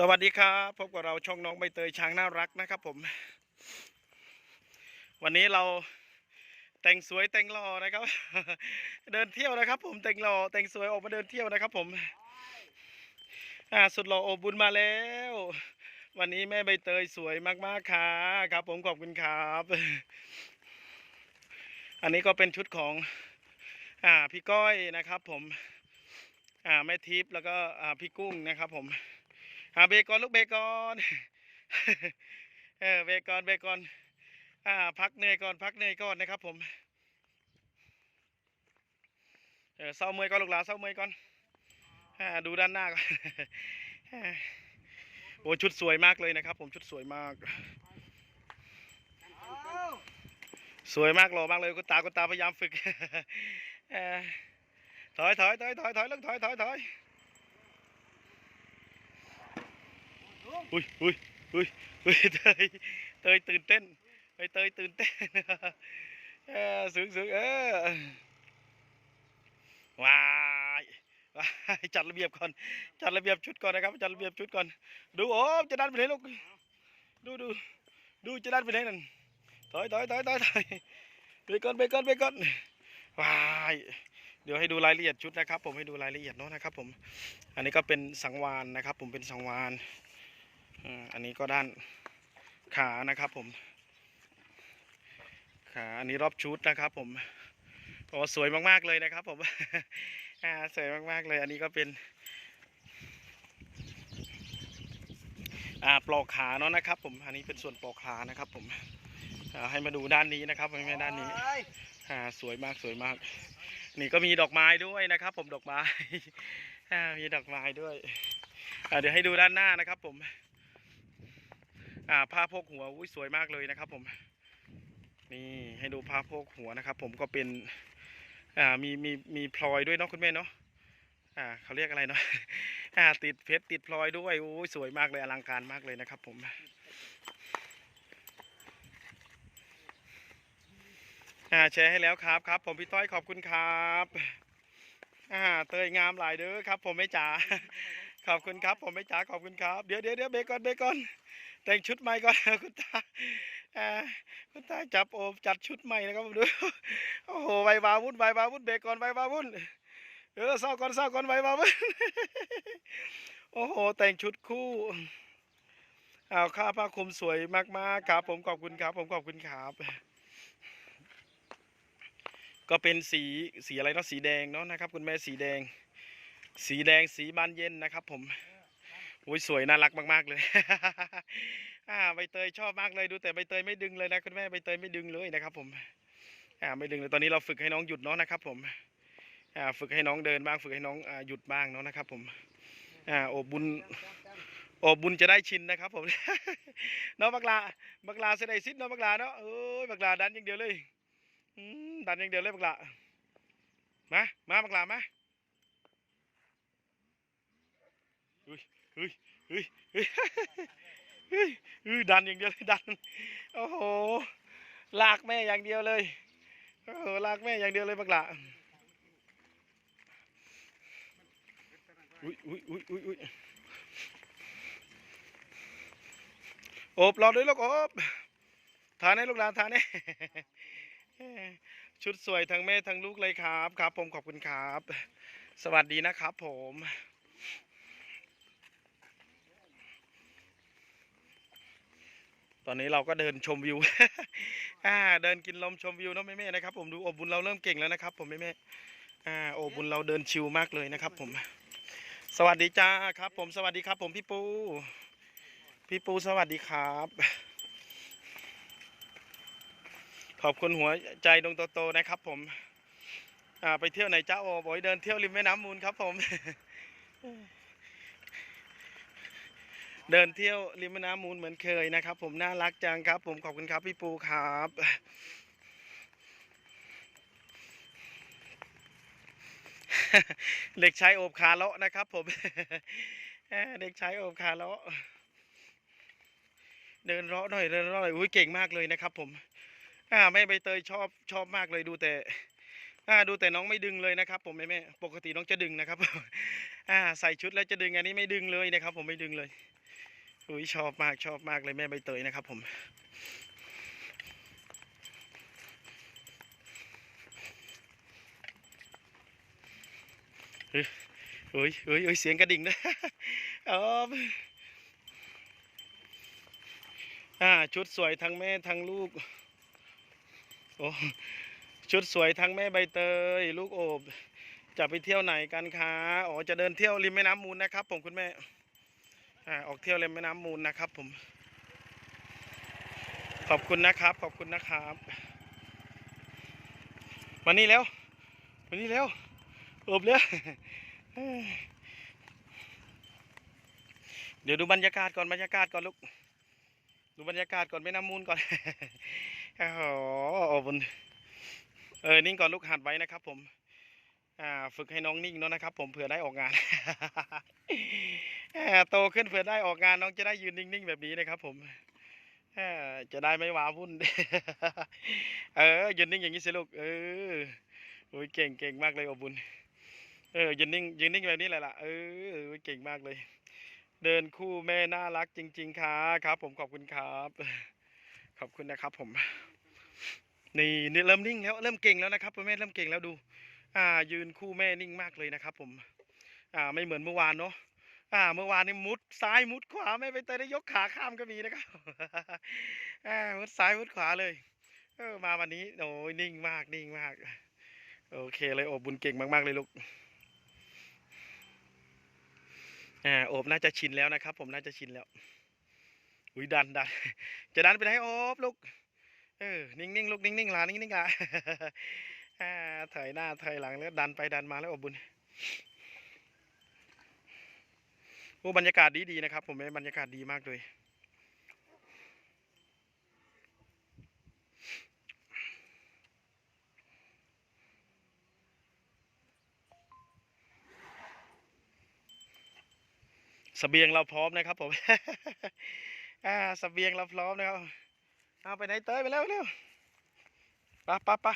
สวัสดีครับพบกับเราช่องน้องใบเตยช้างน่ารักนะครับผม วันนี้เราแต่งสวยแต่งหล่อนะครับ เดินเที่ยวนะครับ ผมแต่งหล่อแต่งสวยออกมาเดินเที่ยวนะครับ ผมอ่าสุดหล่อโอบบุญมาแล้ว วันนี้แม่ใบเตยสวยมากๆค่ะครับ ผมขอบคุณครับ อันนี้ก็เป็นชุดของ อ่าพี่ก้อยนะครับ ผม อ่าแม่ทิพย์แล้วก็อ่าพี่กุ้งนะครับ ผม อ่าเบรกก่อนลูกเบรกก่อนเออเบรกก่อนเบรกก่อนอ่าพักเหนื่อยก่อนพักเหนื่อยก่อนนะครับ ผมเออเศร้าเมื่อยก่อนลูกหลานเศร้าเมื่อยก่อนอ่าดูด้านหน้าก่อนโอ้ชุดสวยมากเลยนะครับ ผมชุดสวยมากสวยมากหล่อมากเลยคุณตาคุณตาพยายามฝึกเออถอยถอยถอยถอยถอยลูกถอยถอยถอย อุ้ยอุ้ยอุ้ยอุ้ยเตยเตยตื่นเต้นเตยเตยตื่นเต้นสูงสูงเออว้ายว้ายจัดระเบียบก่อนจัดระเบียบชุดก่อนนะครับจัดระเบียบชุดก่อน ดูโอ้จะดันไปไหนลูกดูดูดูจะดันไปไหนนั่นถอยถอยถอยถอยถอยไปก่อนไปก่อนไปก่อนว้ายเดี๋ยวให้ดูรายละเอียดชุดนะครับ ผมให้ดูรายละเอียดเนาะนะครับ ผม อันนี้ก็เป็นสังวานนะครับ ผมเป็นสังวาน อ่าอันนี้ก็ด้านขานะครับผม ขาอันนี้รอบชุดนะครับผมโอ้สวยมากๆเลยนะครับผมอ่าสวยมากๆเลย อันนี้ก็เป็นอ่าปลอกขาเนาะนะครับ ผม อันนี้เป็นส่วนปลอกขานะครับผมอ่าให้มาดูด้านนี้นะครับไม่ใช่ด้านนี้อ่าสวยมากสวยมาก นี่ก็มีดอกไม้ด้วยนะครับ ผมดอกไม้อ่ามีดอกไม้ด้วยอ่าเดี๋ยวให้ดูด้านหน้านะครับ ผม อ่าผ้าโพกหัวอุ้ยสวยมากเลยนะครับ ผมนี่ให้ดูผ้าโพกหัวนะครับ ผมก็เป็นอ่ามีมีมีพลอยด้วยเนาะคุณแม่เนาะอ่าเขาเรียกอะไรเนาะอ่าติดเพชรติดพลอยด้วยโอ้ยสวยมากเลยอลังการมากเลยนะครับ ผมอ่าแชร์ให้แล้วครับครับ ผมพี่ต้อยขอบคุณครับอ่าเตยงามหลายเด้อครับ ผมไม่จ๋าขอบคุณครับ ผมไม่จ๋าขอบคุณครับเดี๋ยวเดี๋ยวเดี๋ยวเบรกก่อนเบรกก่อน แต่งชุดใหม่ก่อนคุณตาคุณตาจับโอบจัดชุดใหม่นะครับผมดูโอ้โหใบบาวุ่นใบบาวุ่นเบรกก่อนใบบาวุ่นเออเศร้าก่อนเศร้าก่อนใบบาวุ่นโอ้โห แต่งชุดคู่เอาข้าผ้าคลุมสวยมากๆครับ ผมขอบคุณครับ ผมขอบคุณครับก็เป็นสีสีอะไรเนาะสีแดงเนาะนะครับ คุณแม่สีแดง สีแดงสีบานเย็นนะครับผม อ้ยสวยน่ารักมาก ๆ เลย อ่าใบเตยชอบมากเลยดูแต่ใบเตยไม่ดึงเลยนะคุณแม่ใบเตยไม่ดึงเลยนะครับ ผม อ่าไม่ดึงเลยตอนนี้เราฝึกให้น้องหยุดเนาะนะครับ ผม อ่าฝึกให้น้องเดินบ้างฝึกให้น้องอ่าหยุดบ้างเนาะนะครับ ผม อ่าโอบบุญโอบบุญจะได้ชินนะครับ ผมเนาะบักลาบักลาเสได็จซิดเนาะบักลาเนาะเอ้ยบักลาดันอย่างเดียวเลยอืดันอย่างเดียวเลยบักลามามาบักลามา อุ้ยอุ้ยอุ้ยอุ้ยเฮ้ยเฮ้ยดันอย่างเดียวเลยดันโอ้โหลากแม่อย่างเดียวเลยโอ้โหลากแม่อย่างเดียวเลยบักละอุ้ยอุ้ยอุ้ยอุ้ยอุ้ยโอบรอด้วยลูกโอบทานให้ลูกหลานทานให้ชุดสวยทั้งแม่ทั้งลูกเลยครับครับ ผมขอบคุณครับ สวัสดีนะครับผม ตอนนี้เราก็เดินชมวิวอ่าเดินกินลมชมวิวเนาะแม่ๆนะครับ ผมดูโอบุญเราเริ่มเก่งแล้วนะครับ ผมแม่ๆอ่าโอบุญเราเดินชิวมากเลยนะครับ ผม สวัสดีจ้าครับ ผมสวัสดีครับ ผมพี่ปู พี่ปูสวัสดีครับขอบคุณหัวใจดวงโตๆนะครับ ผม อ่าไปเที่ยวไหนจ้าโอบอยเดินเที่ยวริมแม่น้ำมูลครับ ผม เดินเที่ยวริมแม่น้ำมูลเหมือนเคยนะครับ ผมน่ารักจังครับ ผมขอบคุณครับพี่ปูครับเด็กชายโอบคาเลาะนะครับ ผมเอ่อเด็กชายโอบคาเลาะเดินเลาะหน่อยเดินเลาะหน่อยอุ้ยเก่งมากเลยนะครับ ผม อ่าแม่ใบเตยชอบชอบมากเลยดูแต่ อ่าดูแต่น้องไม่ดึงเลยนะครับ ผมแม่แม่ปกติน้องจะดึงนะครับ อ่า ใส่ชุดแล้วจะดึงอันนี้ไม่ดึงเลยนะครับ ผมไม่ดึงเลย อุ้ยชอบมากชอบมากเลยแม่ใบเตยนะครับผมเฮ้ยเฮ้ยเฮ้ยเสียงกระดิ่งด้วยอ๋ออ่าชุดสวยทั้งแม่ทั้งลูกโอ้ชุดสวยทั้งแม่ใบเตย ลูกโอบ จะไปเที่ยวไหนกันคะอ๋อจะเดินเที่ยวริมแม่น้ำมูลนะครับ ผมคุณแม่ อ่าออกเที่ยวริมแม่น้ำมูลนะครับผม ขอบคุณนะครับ ขอบคุณนะครับมานี่แล้วมานี่แล้วอบเร็วเดี๋ยวดูบรรยากาศก่อนบรรยากาศก่อนลูกดูบรรยากาศก่อนแม่น้ำมูลก่อนโอ้โหอบุญเออนิ่งก่อนลูกหัดไว้นะครับ ผม อ่า ฝึกให้น้องนิ่งเนาะนะครับ ผมเผื่อได้ออกงาน โตขึ้นเผื่อได้ออกงานน้องจะได้ยืนนิ่งๆแบบนี้นะครับ ผมจะได้ไม่ว้าวุ่น เออยืนนิ่งอย่างนี้สิลูก เออโอ้ยเก่งเก่งมากเลยอบุญ เออยืนนิ่งยืนนิ่งแบบนี้แหละล่ะ เออโอ้ยเก่งมากเลย เดินคู่แม่น่ารักจริง ๆ ครับครับ ผมขอบคุณครับ ขอบคุณนะครับ ผม นี่นี่เริ่มนิ่งแล้วเริ่มเก่งแล้วนะครับแม่เริ่มเก่งแล้วดู อ่า ยืนคู่แม่นิ่งมากเลยนะครับ ผม อ่า ไม่เหมือนเมื่อวานเนาะ อ่าเมื่อวานนี่มุดซ้ายมุดขวาแม่ไปเตยได้ยกขาข้ามก็มีนะครับอ่ามุดซ้ายมุดขวาเลยเออมาวันนี้โอ้ยนิ่งมากนิ่งมาก โอเคเลยโอบบุญเก่งมาก ๆ เลยลูกอ่าโอบน่าจะชินแล้วนะครับ ผมน่าจะชินแล้วอุ้ยดันดันจะดันไปไหนโอบลูกเออนิ่งๆลูกนิ่งๆหลานิ่งๆอะอ่าถอยหน้าถอยหลังแล้วดันไปดันมาแล้วอบบุญ โอ้บรรยากาศดีดีๆนะครับ ผมบรรยากาศดีมากเลย สเบียงเราพร้อมนะครับผมอ่าเบียงเราพร้อมนะครับ เอาไปไหนเต้ยไปแล้วเร็วปะปะปะ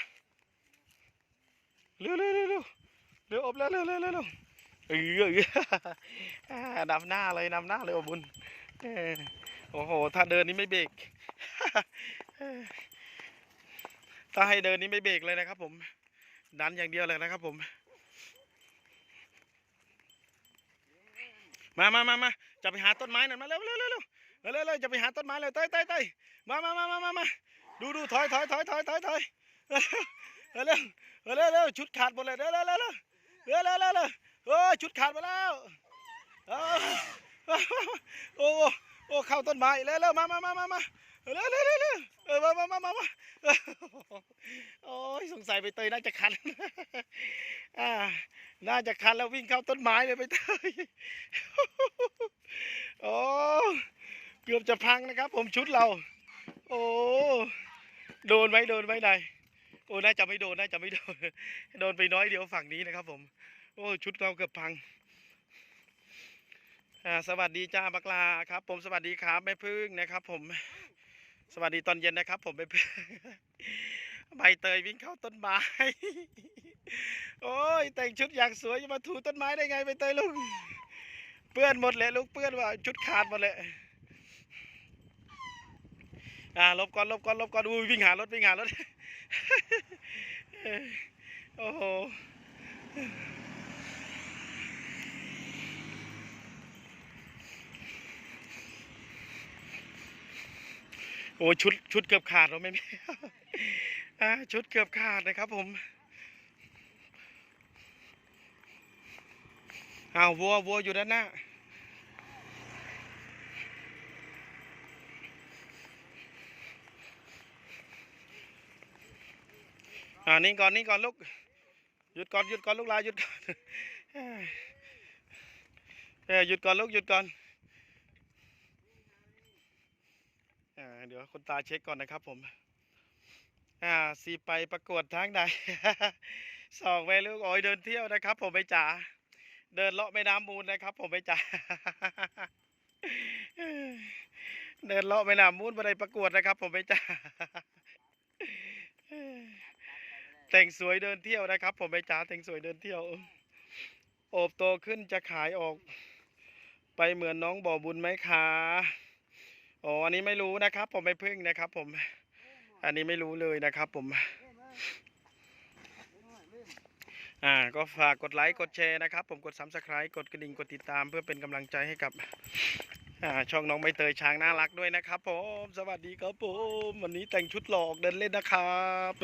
เร็วเร็วเร็วเร็วเร็วอบเร็วเร็วเร็วเร็ว เออเออนำหน้าเลยนำหน้าเลยอบบุญโอ้โห ถ้าเดินนี่ไม่เบรกถ้าให้เดินนี่ไม่เบรกเลยนะครับ ผม ดันอย่างเดียวเลยนะครับ ผม มามามามาจะไปหาต้นไม้นั่นมาเร็วเร็วเร็วเร็วเร็วเร็วจะไปหาต้นไม้เลยเต้ยเต้ยเต้ยมามามามามามาดูดูถอยถอยถอยถอยถอยถอยเร็วเร็วเร็วเร็วเร็วชุดขาดหมดเลยเร็วเร็วเร็วเร็วเร็วเร็ว เร็วเร็วโอ้ชุดขาดมดแล้วโอ้โอ้โอ้เข้าต้นไม้เร็วเร็วมามามามามาเร็วเร็วเร็วเออมามามามามาโอ้ยสงสัยไปเตยน่าจะคันอ่าน่าจะคันแล้ววิ่งเข้าต้นไม้เลยไปเตยโอ้เกือบจะพังนะครับ ผมชุดเรา โอ้โดนไหมโดนไหมนายโอ้น่าจะไม่โดนน่าจะไม่โดนโดนไปน้อยเดียวฝั่งนี้นะครับผม โอ้ชุดเราเกือบพังอ่าสวัสดีจ้าบักลาครับ ผมสวัสดีครับแม่พึ่งนะครับ ผมสวัสดีตอนเย็นนะครับ ผมแม่พึ่งใบเตยวิ่งเข้าต้นไม้ โอ้ยแต่งชุดอย่างสวยจะมาถูต้นไม้ได้ไงใบเตยลูกเปื้อนหมดเลยลูกเปื้อนว่าชุดขาดหมดเลยอ่าลบก่อนลบก่อนลบก่อนอุ้ยวิ่งหารถวิ่งหารถโอ้โห อ้ชุดชุดเกือบขาดแล้วแม่อ่าชุดเกือบขาดนะครับผมอ้าววัววัวอยู่ด้านหน้าอ่านิ่งก่อนนิ่งก่อนลูกหยุดก่อนหยุดก่อนลูกลาหยุดก่อนเออหยุดก่อนลูกหยุดก่อน อ่าเดี๋ยวคุณตาเช็คก่อนนะครับผมอ่าสีไปประกวดทางใดสองไปลูกโอ้ยเดินเที่ยวนะครับ ผมไปจ๋าเดินเลาะแม่น้ำมูลนะครับ ผมไปจ๋าเดินเลาะแม่น้ำมูลมาได้ประกวดนะครับ ผมไปจ๋าแต่งสวยเดินเที่ยวนะครับ ผมไปจ๋าแต่งสวยเดินเที่ยว โอบโตขึ้นจะขายออก ไปไปเหมือนน้องบ่อบุญไหมคะ อ๋ออันนี้ไม่รู้นะครับ ผมไม่พึ่งนะครับ ผม อันนี้ไม่รู้เลยนะครับ ผม อ่า ก็ฝากกดไลค์กดแชร์นะครับ ผมกด subscribe กดกระดิ่งกดติดตาม เพื่อเป็นกำลังใจให้กับอ่าช่องน้องใบเตยช้างน่ารักด้วยนะครับผม สวัสดีครับผม วันนี้แต่งชุดหลอกเดินเล่นนะครับ